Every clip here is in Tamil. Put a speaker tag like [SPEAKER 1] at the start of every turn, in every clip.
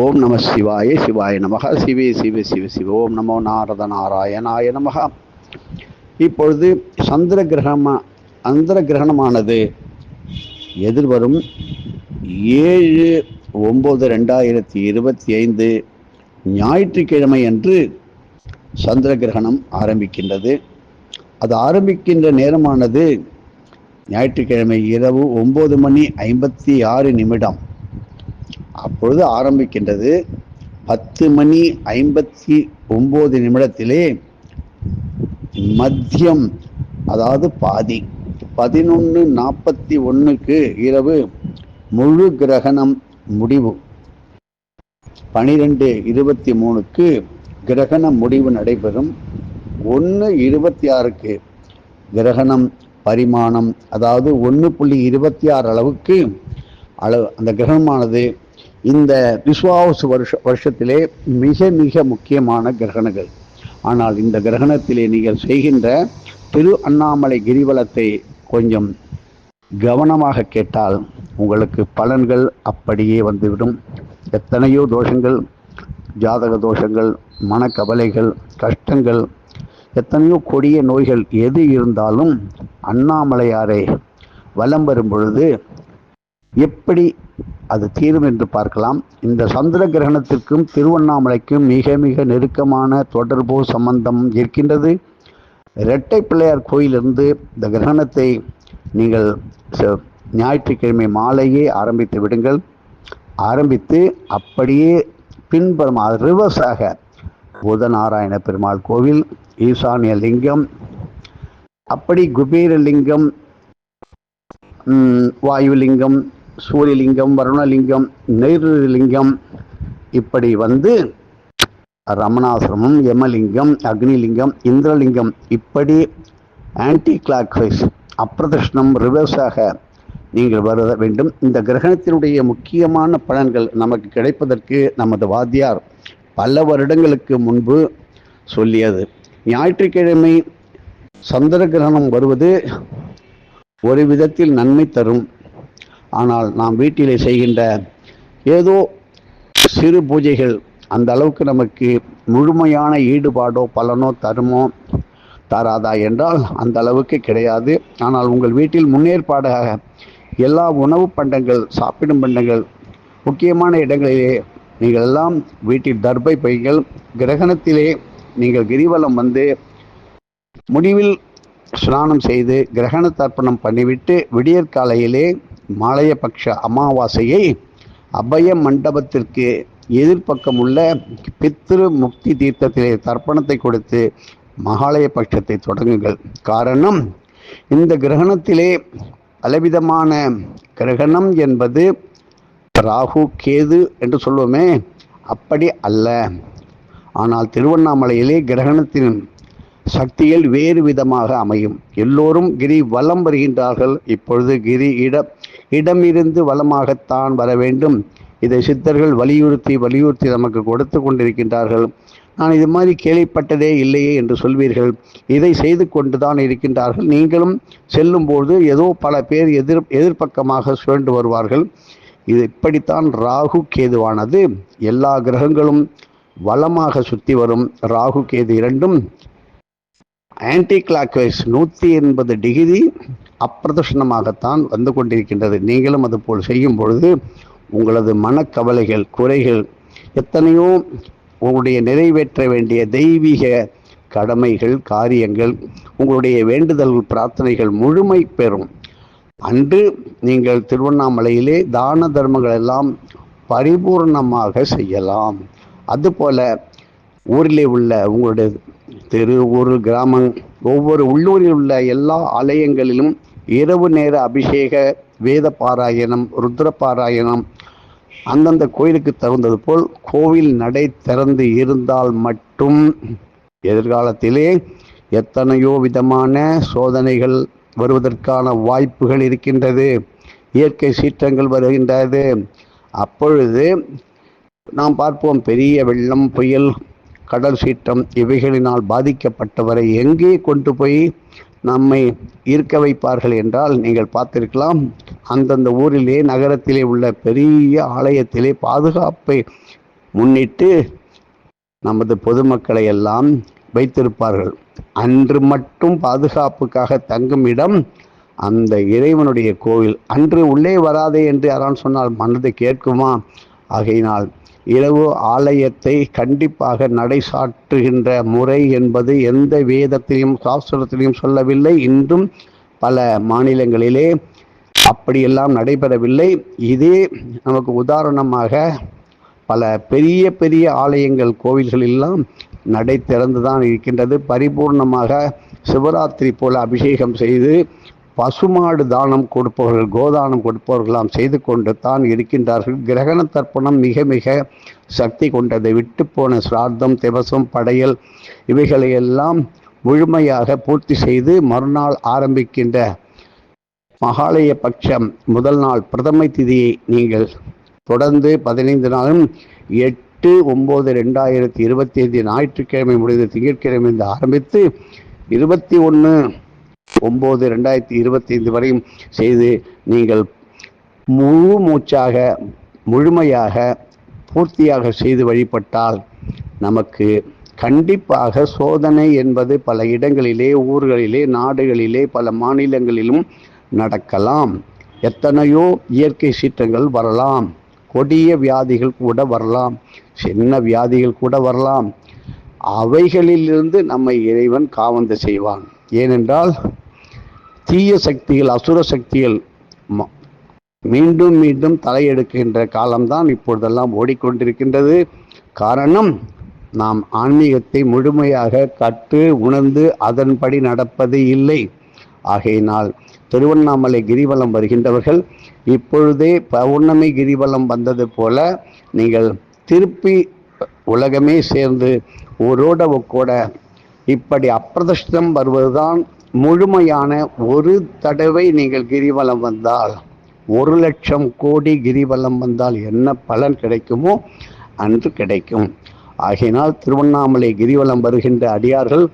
[SPEAKER 1] ஓம் நம சிவாய சிவாய நமக. சிவே சிவ சிவ சிவ. ஓம் நமோ நாரத நாராயணாய நமக. இப்பொழுது சந்திர கிரகமா சந்திர கிரகணமானது எதிர்வரும் ஏழு ஒம்பது ரெண்டாயிரத்தி இருபத்தி ஐந்து ஞாயிற்றுக்கிழமை அன்று சந்திர கிரகணம் ஆரம்பிக்கின்றது. அது ஆரம்பிக்கின்ற நேரமானது ஞாயிற்றுக்கிழமை இரவு ஒம்பது மணி ஐம்பத்தி ஆறு நிமிடம். அப்பொழுது ஆரம்பிக்கின்றது பத்து மணி ஐம்பத்தி ஒம்பது நிமிடத்திலே மத்தியம் அதாவது பாதி பதினொன்று நாற்பத்தி ஒன்றுக்கு இரவு முழு கிரகணம் முடிவு. பனிரெண்டு இருபத்தி மூணுக்கு கிரகண முடிவு நடைபெறும். ஒன்று இருபத்தி ஆறுக்கு கிரகணம் பரிமாணம் அதாவது ஒன்று புள்ளி இருபத்தி ஆறு அளவுக்கு அளவு அந்த கிரகணமானது இந்த விஸ்வாவசு வருஷ வருஷத்திலே மிக மிக முக்கியமான கிரகணங்கள். ஆனால் இந்த கிரகணத்திலே நீங்கள் செய்கின்ற திரு அண்ணாமலை கிரிவலத்தை கொஞ்சம் கவனமாக கேட்டால் உங்களுக்கு பலன்கள் அப்படியே வந்துவிடும். எத்தனையோ தோஷங்கள் ஜாதக தோஷங்கள் மனக்கவலைகள் கஷ்டங்கள் எத்தனையோ கொடிய நோய்கள் எது இருந்தாலும் அண்ணாமலையாரை வலம் வரும் பொழுது எப்படி அது தீரும் என்று பார்க்கலாம். இந்த சந்திர கிரகணத்திற்கும் திருவண்ணாமலைக்கும் மிக மிக நெருக்கமான தொடர்பு சம்பந்தம் இருக்கின்றது. இரட்டை பிள்ளையார் கோயிலிருந்து இந்த கிரகணத்தை நீங்கள் ஞாயிற்றுக்கிழமை மாலையே ஆரம்பித்து விடுங்கள். ஆரம்பித்து அப்படியே பின்புறம் ரிவர்ஸாக புதநாராயண பெருமாள் கோவில் ஈசானிய லிங்கம் அப்படி குபீரலிங்கம் வாயுலிங்கம் சூரியலிங்கம் வருணலிங்கம் நெய்ருலிங்கம் இப்படி வந்து ரமணாசிரமம் யமலிங்கம் அக்னிலிங்கம் இந்திரலிங்கம் இப்படி ஆன்டி கிளாக் வைஸ் அப்பிரதர்ஷனம் ரிவர்ஸாக நீங்கள் வர வேண்டும். இந்த கிரகணத்தினுடைய முக்கியமான பலன்கள் நமக்கு கிடைப்பதற்கு நமது வாத்தியார் பல வருடங்களுக்கு முன்பு சொல்லியது. ஞாயிற்றுக்கிழமை சந்திர கிரகணம் வருவது ஒரு விதத்தில் நன்மை தரும். ஆனால் நாம் வீட்டிலே செய்கின்ற ஏதோ சிறு பூஜைகள் அந்த அளவுக்கு நமக்கு முழுமையான ஈடுபாடோ பலனோ தருமோ தராதா என்றால் அந்த அளவுக்கு கிடையாது. ஆனால் உங்கள் வீட்டில் முன்னேற்பாடாக எல்லா உணவு பண்டங்கள் சாப்பிடும் பண்டங்கள் முக்கியமான இடங்களிலே நீங்கள் எல்லாம் வீட்டில் தர்பை பைகள் கிரகணத்திலே நீங்கள் கிரிவலம் வந்து முடிவில் ஸ்நானம் செய்து கிரகண தர்ப்பணம் பண்ணிவிட்டு விடியற்காலையிலே மாலையபக்ஷ அமாவாசையை அபய மண்டபத்திற்கு எதிர்ப்பக்கம் உள்ள பித்ரு முக்தி தீர்த்தத்திலே தர்ப்பணத்தை கொடுத்து மகாலய பட்சத்தை தொடங்குங்கள். காரணம் இந்த கிரகணத்திலே பலவிதமான கிரகணம் என்பது ராகு கேது என்று சொல்லுவோமே அப்படி அல்ல. ஆனால் திருவண்ணாமலையிலே கிரகணத்தின் சக்திகள் வேறு விதமாக அமையும். எல்லோரும் கிரி வலம் வருகின்றார்கள். இப்பொழுது கிரி இட இடமிருந்து வளமாகத்தான் வர வேண்டும். இதை சித்தர்கள் வலியுறுத்தி வலியுறுத்தி நமக்கு கொடுத்து கொண்டிருக்கின்றார்கள். நான் இது மாதிரி கேள்விப்பட்டதே இல்லையே என்று சொல்வீர்கள். இதை செய்து கொண்டு தான் இருக்கின்றார்கள். நீங்களும் செல்லும்போது ஏதோ பல பேர் எதிர் எதிர்ப்பக்கமாக சுழண்டு வருவார்கள். இது இப்படித்தான் ராகு கேதுவானது. எல்லா கிரகங்களும் வளமாக சுற்றி வரும். ராகு கேது இரண்டும் ஆன்டி கிளாக்வைஸ் நூற்றி எண்பது டிகிரி அப்பிரதர்ஷனமாகத்தான் வந்து கொண்டிருக்கின்றது. நீங்களும் அதுபோல் செய்யும் பொழுது உங்களது மனக்கவலைகள் குறைகள் எத்தனையோ உங்களுடைய நிறைவேற்ற வேண்டிய தெய்வீக கடமைகள் காரியங்கள் உங்களுடைய வேண்டுதல் பிரார்த்தனைகள் முழுமை பெறும். அன்று நீங்கள் திருவண்ணாமலையிலே தான தர்மங்கள் எல்லாம் பரிபூர்ணமாக செய்யலாம். அதுபோல ஊரிலே உள்ள உங்களுடைய தெரு ஊர் கிராமம் ஒவ்வொரு உள்ளூரில் உள்ள எல்லா ஆலயங்களிலும் இரவு நேர அபிஷேக வேத பாராயணம் ருத்ர பாராயணம் அந்தந்த கோயிலுக்கு தகுந்தது போல் கோவில் நடை திறந்து இருந்தால் மட்டும் எதிர்காலத்திலே எத்தனையோ விதமான சோதனைகள் வருவதற்கான வாய்ப்புகள் இருக்கின்றது. இயற்கை சீற்றங்கள் வருகின்றது. அப்பொழுது நாம் பார்ப்போம் பெரிய வெள்ளம் புயல் கடல் சீற்றம் இவைகளினால் பாதிக்கப்பட்டவரை எங்கே கொண்டு போய் நம்மை இருக்க வைப்பார்கள் என்றால் நீங்கள் பார்த்திருக்கலாம். அந்தந்த ஊரிலே நகரத்திலே உள்ள பெரிய ஆலயத்திலே பாதுகாப்பை முன்னிட்டு நமது பொதுமக்களை எல்லாம் வைத்திருப்பார்கள். அன்று மட்டும் பாதுகாப்புக்காக தங்கும் இடம் அந்த இறைவனுடைய கோவில். அன்று உள்ளே வராதே என்று யாரான் சொன்னால் மனதை கேட்குமா? ஆகையினால் இரவு ஆலயத்தை கண்டிப்பாக நடைசாற்றுகின்ற முறை என்பது எந்த வேதத்திலையும் சாஸ்திரத்திலையும் சொல்லவில்லை. இன்றும் பல மாநிலங்களிலே அப்படியெல்லாம் நடைபெறவில்லை. இதே நமக்கு உதாரணமாக பல பெரிய பெரிய ஆலயங்கள் கோவில்கள் எல்லாம் திறந்து தான் இருக்கின்றது. பரிபூர்ணமாக சிவராத்திரி போல அபிஷேகம் செய்து பசுமாடு தானம் கொடுப்பவர்கள் கோதானம் கொடுப்பவர்களாம் செய்து கொண்டு தான் இருக்கின்றார்கள். கிரகண தர்ப்பணம் மிக மிக சக்தி கொண்டது விட்டு போன சிரார்த்தம் திவசம் படையல் இவைகளையெல்லாம் முழுமையாக பூர்த்தி செய்து மறுநாள் ஆரம்பிக்கின்ற மகாலய பட்சம் முதல் நாள் பிரதமை திதியை நீங்கள் தொடர்ந்து பதினைந்து நாளும் எட்டு ஒம்பது ரெண்டாயிரத்தி இருபத்தி ஐந்து ஞாயிற்றுக்கிழமை முடிந்த திங்கட்கிழமை ஆரம்பித்து இருபத்தி ஒன்று ஒம்பது ரெண்டாயிரத்தி இருபத்தி ஐந்து வரையும் செய்து நீங்கள் முழு மூச்சாக முழுமையாக பூர்த்தியாக செய்து வழிபட்டால் நமக்கு கண்டிப்பாக சோதனை என்பது பல இடங்களிலே ஊர்களிலே நாடுகளிலே பல மாநிலங்களிலும் நடக்கலாம். எத்தனையோ இயற்கை சீற்றங்கள் வரலாம். கொடிய வியாதிகள் கூட வரலாம். சின்ன வியாதிகள் கூட வரலாம். அவைகளிலிருந்து நம்மை இறைவன் காவந்து செய்வான். ஏனென்றால் தீய சக்திகள் அசுர சக்திகள் மீண்டும் மீண்டும் தலையெடுக்கின்ற காலம்தான் இப்பொழுதெல்லாம் ஓடிக்கொண்டிருக்கின்றது. காரணம் நாம் ஆன்மீகத்தை முழுமையாக கற்று உணர்ந்து அதன்படி நடப்பது இல்லை. ஆகையினால் திருவண்ணாமலை கிரிவலம் வருகின்றவர்கள் இப்பொழுதே பௌர்ணமி கிரிவலம் வந்தது போல நீங்கள் திருப்பி உலகமே சேர்ந்து ஊரோட கூட இப்படி அப்பிரதிஷ்டம் வருவதுதான் முழுமையான ஒரு தடவை நீங்கள் கிரிவலம் வந்தால் ஒரு லட்சம் கோடி கிரிவலம் வந்தால் என்ன பலன் கிடைக்குமோ அன்று கிடைக்கும். ஆகையினால் திருவண்ணாமலை கிரிவலம் வருகின்ற அடியார்கள்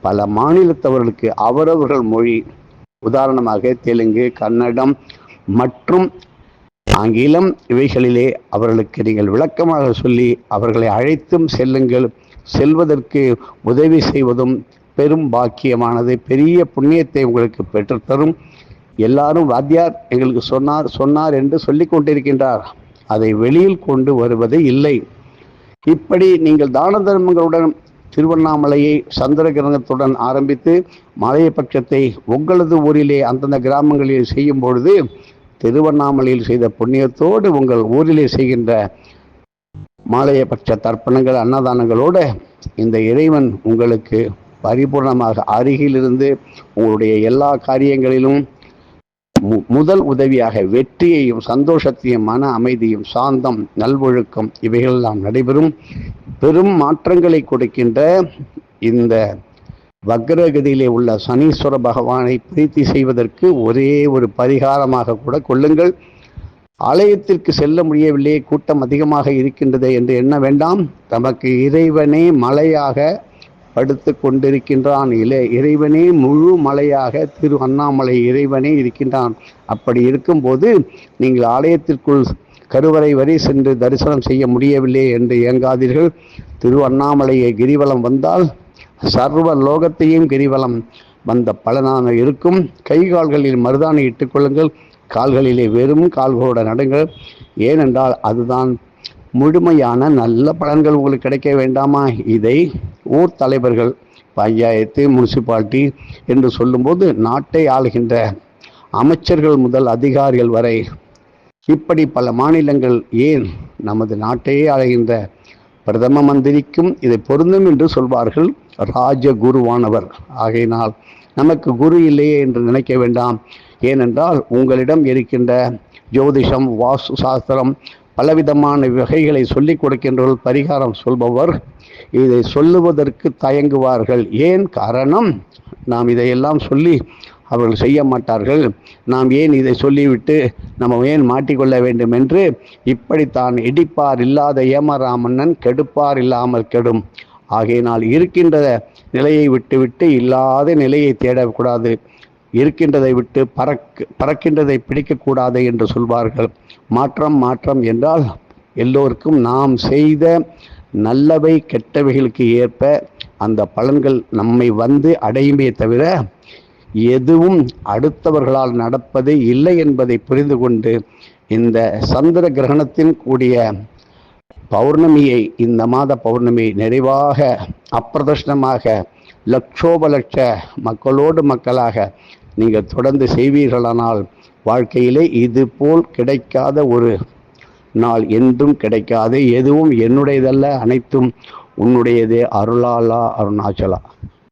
[SPEAKER 1] பல மாநிலத்தவர்களுக்கு அவரவர்கள் மொழி உதாரணமாக தெலுங்கு கன்னடம் மற்றும் ஆங்கிலம் இவைகளிலே அவர்களுக்கு நீங்கள் விளக்கமாக சொல்லி அவர்களை அழைத்தும் செல்லுங்கள். செல்வதற்கு உதவி செய்வதும் பெரும் பாக்கியமானது பெரிய புண்ணியத்தை உங்களுக்கு பெற்றுத்தரும் எல்லாரும் வாத்தியார் எங்களுக்கு சொன்னார் சொன்னார் என்று சொல்லி கொண்டிருக்கின்றார். அதை வெளியில் கொண்டு வருவது இல்லை. இப்படி நீங்கள் தான தர்மங்களுடன் திருவண்ணாமலையை சந்திர கிரகத்துடன் ஆரம்பித்து மலையபட்சத்தை உங்களது ஊரிலே அந்தந்த கிராமங்களில் செய்யும் பொழுது திருவண்ணாமலையில் செய்த புண்ணியத்தோடு உங்கள் ஊரிலே செய்கின்ற மாலையபட்ச தர்ப்பணங்கள் அன்னதானங்களோடு இந்த இறைவன் உங்களுக்கு பரிபூர்ணமாக அருகிலிருந்து உங்களுடைய எல்லா காரியங்களிலும் முதல் உதவியாக வெற்றியையும் சந்தோஷத்தையும் மன அமைதியும் சாந்தம் நல்வொழுக்கம் இவைகளெல்லாம் நடைபெறும். பெரும் மாற்றங்களை கொடுக்கின்ற இந்த வக்ரகதியிலே உள்ள சனீஸ்வர பகவானை பிரீத்தி செய்வதற்கு ஒரே ஒரு பரிகாரமாக கூட கொள்ளுங்கள். ஆலயத்திற்கு செல்ல முடியவில்லையே கூட்டம் அதிகமாக இருக்கின்றதே என்று எண்ண வேண்டாம். தமக்கு இறைவனே மலையாக படுத்து கொண்டிருக்கின்றான் இலை இறைவனே முழு மலையாக திரு அண்ணாமலை இறைவனே இருக்கின்றான். அப்படி இருக்கும்போது நீங்கள் ஆலயத்திற்குள் கருவறை வரை சென்று தரிசனம் செய்ய முடியவில்லை என்று இயங்காதீர்கள் திரு அண்ணாமலையை கிரிவலம் வந்தால் சர்வ லோகத்தையும் கிரிவலம். வந்த பலனாக இருக்கும். கை கால்களில் மருதானை இட்டுக்கொள்ளுங்கள். கால்களிலே வெறும் கால்களோட நடுங்கள். ஏனென்றால் அதுதான் முழுமையான நல்ல பலன்கள் உங்களுக்கு கிடைக்க வேண்டாமா? இதை ஊர் தலைவர்கள் பஞ்சாயத்து முனிசிபாலிட்டி என்று சொல்லும்போது நாட்டை ஆளுகின்ற அமைச்சர்கள் முதல் அதிகாரிகள் வரை இப்படி பல மாநிலங்கள் ஏன் நமது நாட்டையே ஆளுகின்ற பிரதம மந்திரிக்கும் இதை பொருந்தும் என்று சொல்வார்கள் ராஜ குருவானவர் ஆகையினால் நமக்கு குரு இல்லையே என்று நினைக்க வேண்டாம். ஏனென்றால் உங்களிடம் இருக்கின்ற ஜோதிஷம் வாஸ்து சாஸ்திரம் பலவிதமான வகைகளை சொல்லிக் கொடுக்கின்றவர்கள் பரிகாரம் சொல்பவர். இதை சொல்லுவதற்கு தயங்குவார்கள். ஏன் காரணம்? நாம் இதையெல்லாம் சொல்லி அவர்கள் செய்ய மாட்டார்கள். நாம் ஏன் இதை சொல்லிவிட்டு நம்ம ஏன் மாட்டிக்கொள்ள வேண்டும் என்று? இப்படித்தான் இடிப்பார் இல்லாத ஏமராமன்னன் கெடுப்பார் இல்லாமல் கெடும். ஆகையினால் இருக்கின்ற நிலையை விட்டுவிட்டு இல்லாத நிலையை தேடக்கூடாது. இருக்கின்றதை விட்டு பறக்க பறக்கின்றதை பிடிக்கக்கூடாது என்று சொல்வார்கள். மாற்றம் மாற்றம் என்றால் எல்லோருக்கும் நாம் செய்த நல்லவை கெட்டவைகளுக்கு ஏற்ப அந்த பலன்கள் நம்மை வந்து அடையுமே தவிர எதுவும் அடுத்தவர்களால் நடப்பது இல்லை என்பதை புரிந்து கொண்டு இந்த சந்திர கிரகணத்தின் கூடிய பௌர்ணமியை இந்த மாத பௌர்ணமி நிறைவாக அப்பிரதர்ஷனமாக லட்சோப லட்ச மக்களோடு மக்களாக நீங்கள் தொடர்ந்து செய்வீர்களானால் வாழ்க்கையிலே இது போல் கிடைக்காத ஒரு நாள் என்றும் கிடைக்காது. எதுவும் என்னுடையதல்ல அனைத்தும் உன்னுடையதே. அருளாலா அருணாச்சலா.